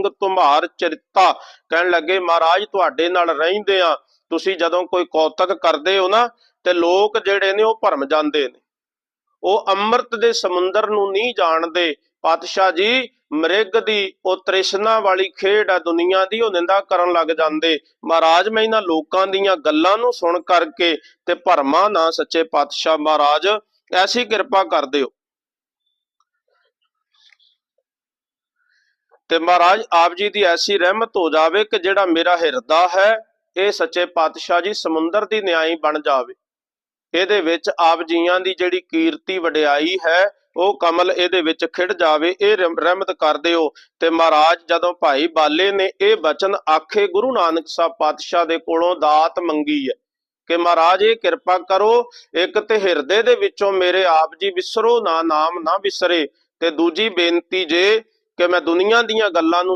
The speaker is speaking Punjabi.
ਸਿੰਘ ਤੁਮਾਰ ਚਰਿਤਾ। ਕਹਿਣ ਲੱਗੇ, ਮਹਾਰਾਜ, ਤੁਹਾਡੇ ਨਾਲ ਰਹਿੰਦੇ ਆ। ਤੁਸੀਂ ਜਦੋਂ ਕੋਈ ਕੌਤਕ ਕਰਦੇ ਹੋ ਨਾ, ਤੇ ਲੋਕ ਜਿਹੜੇ ਨੇ ਉਹ ਭਰਮ ਜਾਂਦੇ ਨੇ। ਉਹ ਅੰਮ੍ਰਿਤ ਦੇ ਸਮੁੰਦਰ ਨੂੰ ਨਹੀਂ ਜਾਣਦੇ। ਪਾਤਸ਼ਾਹ ਜੀ, ਮ੍ਰਿਗ ਦੀ ਉਹ ਤ੍ਰਿਸ਼ਨਾ ਵਾਲੀ ਖੇਡ ਆ ਦੁਨੀਆ ਦੀ, ਉਹ ਨਿੰਦਾ ਕਰਨ ਲੱਗ ਜਾਂਦੇ। ਮਹਾਰਾਜ, ਮੈਂ ਇਹਨਾਂ ਲੋਕਾਂ ਦੀਆਂ ਗੱਲਾਂ ਨੂੰ ਸੁਣ ਕਰਕੇ ਤੇ ਭਰਮਾਂ ਨਾ ਸੱਚੇ ਪਾਤਸ਼ਾਹ। ਮਹਾਰਾਜ, ਐਸੀ ਕਿਰਪਾ ਕਰ ਦਿਓ। ਤੇ ਮਹਾਰਾਜ, ਆਪ ਜੀ ਦੀ ਐਸੀ ਰਹਿਮਤ ਹੋ ਜਾਵੇ ਕਿ ਜਿਹੜਾ ਮੇਰਾ ਹਿਰਦਾ ਹੈ, ਇਹ ਸੱਚੇ ਪਾਤਸ਼ਾਹ ਜੀ ਸਮੁੰਦਰ ਦੀ ਨਿਆਈ ਬਣ ਜਾਵੇ। ਇਹਦੇ ਵਿੱਚ ਆਪ ਜੀਆਂ ਦੀ ਜਿਹੜੀ ਕੀਰਤੀ ਵਡਿਆਈ ਹੈ, ਉਹ ਕਮਲ ਇਹਦੇ ਵਿੱਚ ਖਿੜ ਜਾਵੇ, ਇਹ ਰਹਿਮਤ ਕਰ ਦਿਓ। ਤੇ ਮਹਾਰਾਜ, ਜਦੋਂ ਭਾਈ ਬਾਲੇ ਨੇ ਇਹ ਬਚਨ ਆਖੇ, ਗੁਰੂ ਨਾਨਕ ਸਾਹਿਬ ਪਾਤਸ਼ਾਹ ਦੇ ਕੋਲੋਂ ਦਾਤ ਮੰਗੀ ਹੈ ਕਿ ਮਹਾਰਾਜ, ਇਹ ਕਿਰਪਾ ਕਰੋ, ਇੱਕ ਤੇ ਹਿਰਦੇ ਦੇ ਵਿੱਚੋਂ ਮੇਰੇ ਆਪ ਜੀ ਵਿਸਰੋ ਨਾ, ਨਾਮ ਨਾ ਵਿਸਰੇ। ਤੇ ਦੂਜੀ ਬੇਨਤੀ ਜੇ ਕਿ ਮੈਂ ਦੁਨੀਆ ਦੀਆਂ ਗੱਲਾਂ ਨੂੰ